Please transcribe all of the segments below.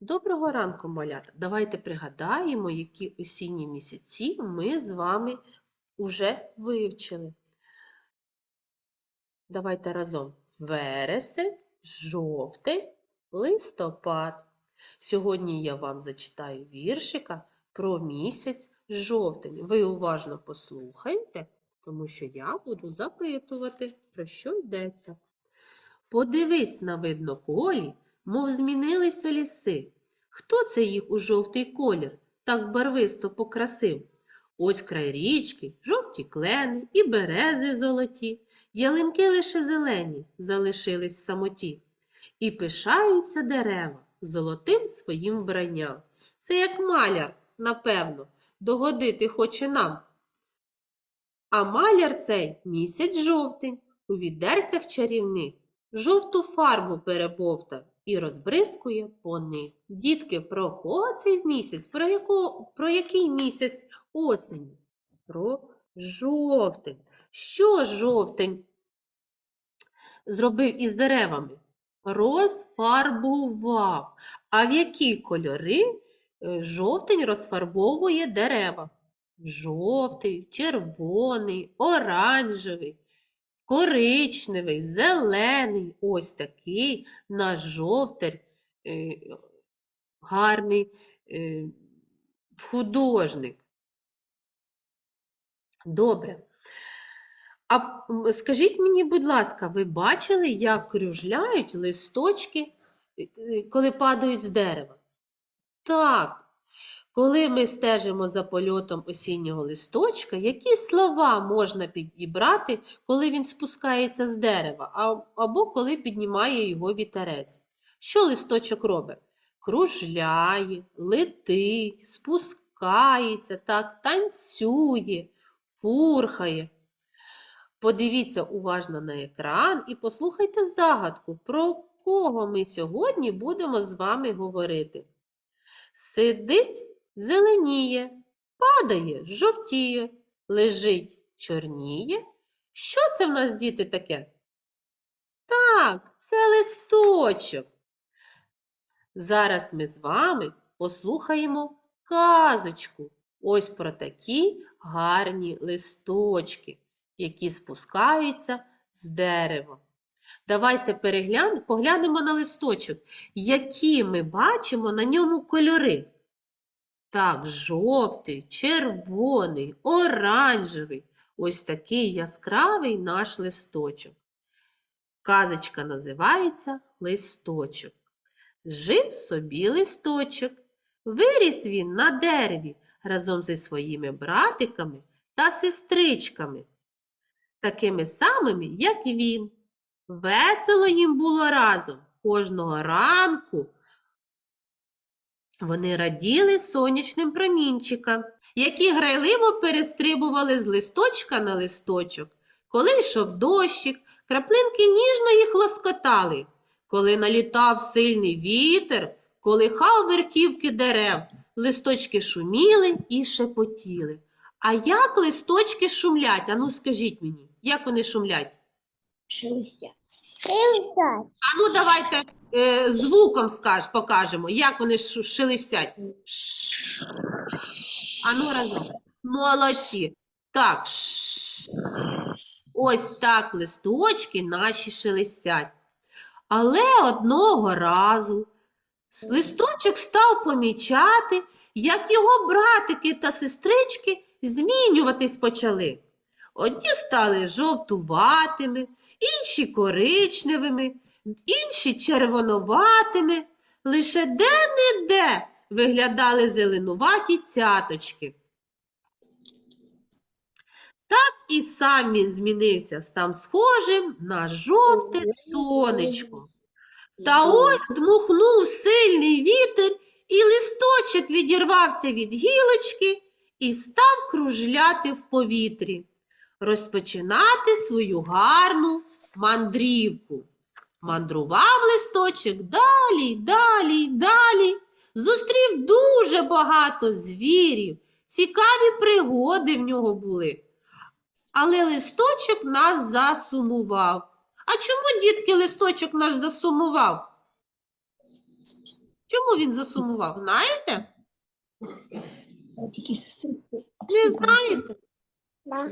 Доброго ранку, малята! Давайте пригадаємо, які осінні місяці ми з вами уже вивчили. Давайте разом. Вересень, жовтень, листопад. Сьогодні я вам зачитаю віршика про місяць жовтень. Ви уважно послухайте, тому що я буду запитувати, про що йдеться. Подивись на видноколі, мов змінилися ліси. Хто це їх у жовтий колір так барвисто покрасив? Ось край річки, жовті клени і берези золоті, ялинки лише зелені залишились в самоті. І пишаються дерева золотим своїм вбранням. Це як маляр, напевно, догодити хоче нам. А маляр цей місяць жовтень, у відерцях чарівних, жовту фарбу перебовтав і розбризкує по них. Дітки, про кого цей місяць? Про, яко, про який місяць осені? Про жовтень. Що жовтень зробив із деревами? Розфарбував. А в які кольори е, жовтень розфарбовує дерева? Жовтий, червоний, оранжевий, коричневий, зелений. Ось такий наш жовтень е, гарний е, художник. Добре. А скажіть мені, будь ласка, ви бачили, як кружляють листочки, е, коли падають з дерева? Так. Коли ми стежимо за польотом осіннього листочка, які слова можна підібрати, коли він спускається з дерева, або коли піднімає його вітерець? Що листочок робить? Кружляє, летить, спускається, так, танцює, пурхає. Подивіться уважно на екран і послухайте загадку, про кого ми сьогодні будемо з вами говорити. Сидить, зеленіє, падає, жовтіє, лежить, чорніє. Що це в нас, діти, таке? Так, це листочок. Зараз ми з вами послухаємо казочку. Ось про такі гарні листочки, які спускаються з дерева. Давайте переглянемо, поглянемо на листочок, які ми бачимо на ньому кольори. Так, жовтий, червоний, оранжевий. Ось такий яскравий наш листочок. Казочка називається Листочок. Жив собі листочок. Виріс він на дереві разом зі своїми братиками та сестричками, такими самими, як він. Весело їм було разом. Кожного ранку вони раділи сонячним промінчикам, які грайливо перестрибували з листочка на листочок. Коли йшов дощик, краплинки ніжно їх лоскотали. Коли налітав сильний вітер, колихав верхівки дерев, листочки шуміли і шепотіли. А як листочки шумлять? Ану, скажіть мені, як вони шумлять? Шелестят. Шелестят. А ну давайте е, звуком скаж, покажемо, як вони шелестять. А ну разом. Молодці. Так. Ось так листочки наші шелестять. Але одного разу листочок став помічати, як його братики та сестрички змінюватись почали. Одні стали жовтуватими, інші коричневими, інші червонуватими. Лише де-не-де виглядали зеленуваті цяточки. Так і сам він змінився, став схожим на жовте сонечко. Та ось дмухнув сильний вітер, і листочок відірвався від гілочки і став кружляти в повітрі, розпочинати свою гарну мандрівку. Мандрував листочок далі, далі, далі. Зустрів дуже багато звірів, цікаві пригоди в нього були. Але листочок нас засумував. А чому, дітки, листочок наш засумував? Чому він засумував? Знаєте? Не знаєте? Да.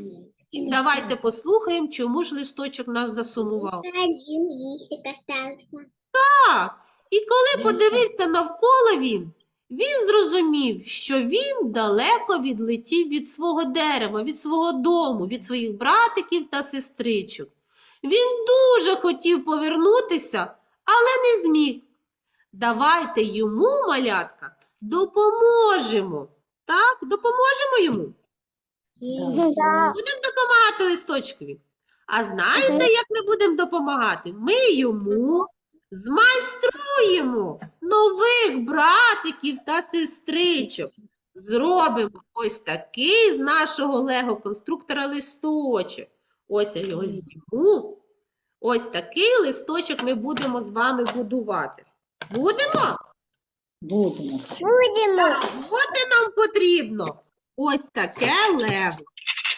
Давайте послухаємо, чому ж листочок нас засумував. Один листик остался. Так. І коли подивився навколо він, він зрозумів, що він далеко відлетів від свого дерева, від свого дому, від своїх братиків та сестричок. Він дуже хотів повернутися, але не зміг. Давайте йому, малятка, допоможемо. Так, допоможемо йому. Да. Будемо допомагати листочкові. А знаєте, як ми будемо допомагати? Ми йому змайструємо нових братиків та сестричок. Зробимо ось такий з нашого лего-конструктора листочок. Ось я його зніму. Ось такий листочок ми будемо з вами будувати. Будемо? Будемо. Будем. От і нам потрібно ось таке лего.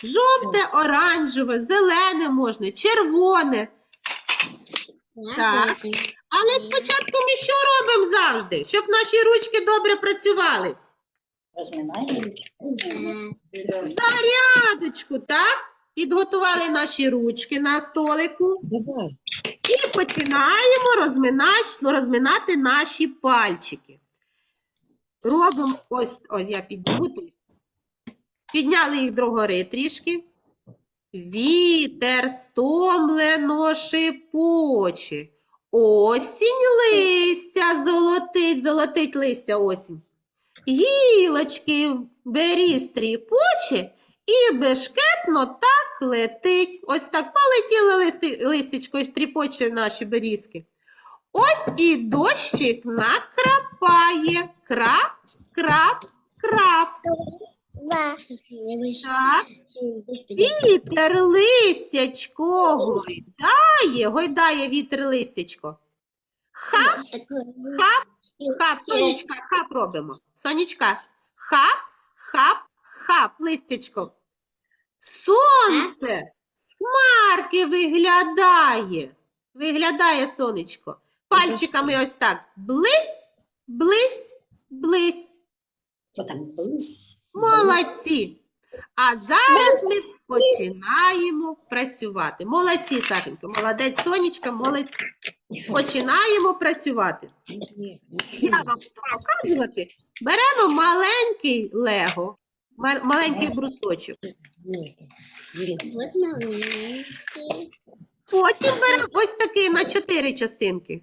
Жовте, оранжеве, зелене можна, червоне. Так. Але спочатку ми що робимо завжди, щоб наші ручки добре працювали? Розминаємо. Зарядочку, так? Підготували наші ручки на столику і починаємо розминати, розминати наші пальчики. Робимо ось, ось я підніму. Підняли їх догори трішки. Вітер стомлено шипоче. Осінь листя золотить, золотить листя осінь. Гілочки беріз тріпоче і бешкетно так летить. Ось так полетіли листи, листячко, ось тріпоче наші берізки. Ось і дощик накрапає. Крап, крап, крап. Так. Вітер листячко гойдає, гойдає вітер листячко. Хап, хап, хап, сонечка, хап робимо. Сонечка, хап, хап, хап, листячко. Сонце з хмарки виглядає. Виглядає сонечко. Пальчиками ось так. Близь, близь, близь. Отак. Близь. Молодці! А зараз ми починаємо працювати. Молодці, Сашенька, молодець, Сонечка, молодці. Починаємо працювати. Я вам буду показувати. Беремо маленький лего, маленький брусочок. Потім беремо ось такий на чотири частинки.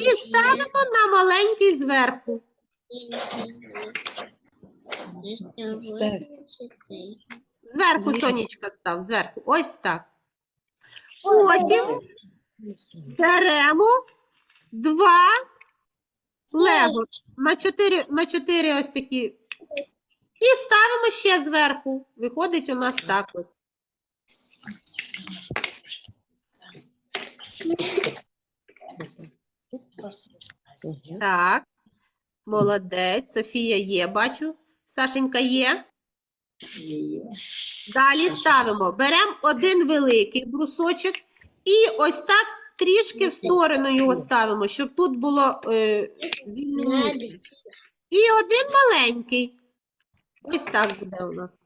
І ставимо на маленький зверху. Зверху Сонечка став, зверху. Ось так. Потім беремо два лего на чотири, на чотири ось такі. І ставимо ще зверху. Виходить у нас так ось. Так. Молодець. Софія є, бачу. Сашенька є. Є. Далі ставимо. Беремо один великий брусочок і ось так трішки в сторону його ставимо, щоб тут було е, вільне місце. І один маленький. Ось так буде у нас.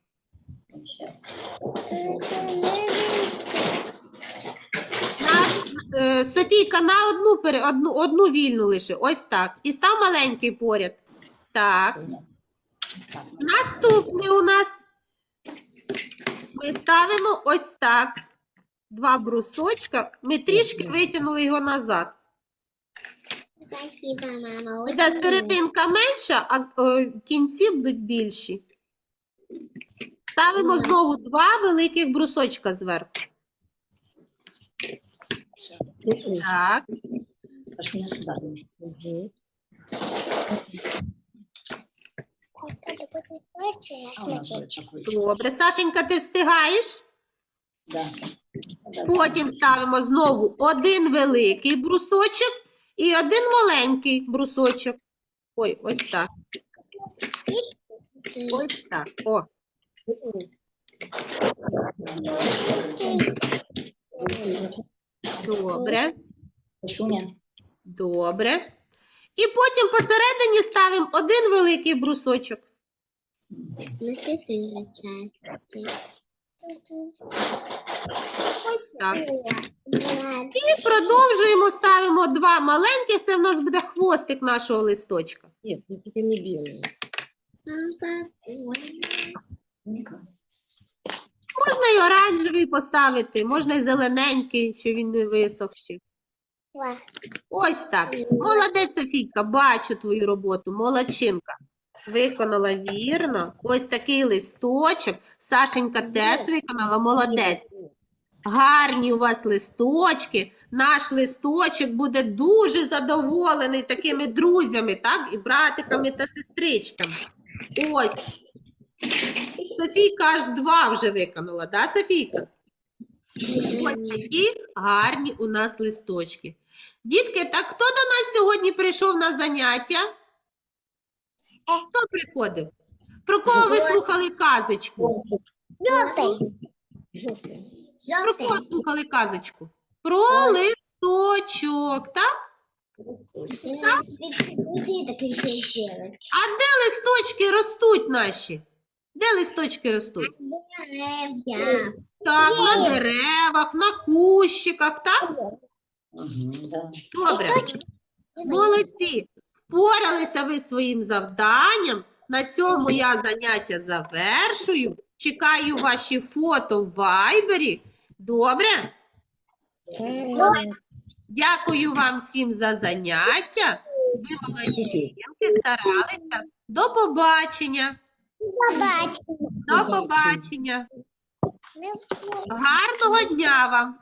На, е, Софійка, на одну, пере- одну, одну вільну лише. Ось так. І став маленький поряд. Так. Наступний у нас. Ми ставимо ось так. Два брусочка. Ми трішки витягнули його назад. Спасибо, мама. Буде серединка менша, а е, кінці будуть більші. Ставимо знову два великих брусочка зверху. Так. Будет будет смотреть. Добре. Сашенька, ти встигаєш? Да. Да. Потім ставимо знову один великий брусочок і один маленький брусочок. Ой, ось так. Ось так. О, добре. Добре. І потім посередині ставимо один великий брусочок. Ось так. І продовжуємо, ставимо два маленьких, це в нас буде хвостик нашого листочка. Нет, ну не белые. Можна і оранжевий поставити, можна і зелененький, що він не висох ще. Ось так. Молодець, Софійка, бачу твою роботу, молодчинка. Виконала вірно. Ось такий листочок. Сашенька теж виконала, молодець. Гарні у вас листочки. Наш листочок буде дуже задоволений такими друзями, так? І братиками та сестричками. Ось. Софійка аж два вже виконала, да, Софійка? Ось такі гарні у нас листочки. Дітки, так хто до нас сьогодні прийшов на заняття? Хто приходив? Про кого ви слухали казочку? Жовтий. Про кого слухали казочку? Про листочок, так? Зробити. А де листочки ростуть наші? Де листочки ростуть? Так, на деревах, на кущиках, так? Добре. Молодці! Впоралися ви своїм завданням. На цьому я заняття завершую. Чекаю ваші фото в вайбері. Добре? Дякую вам всім за заняття. Ви молодчинки, старалися. До побачення. До побачення. Гарного дня вам!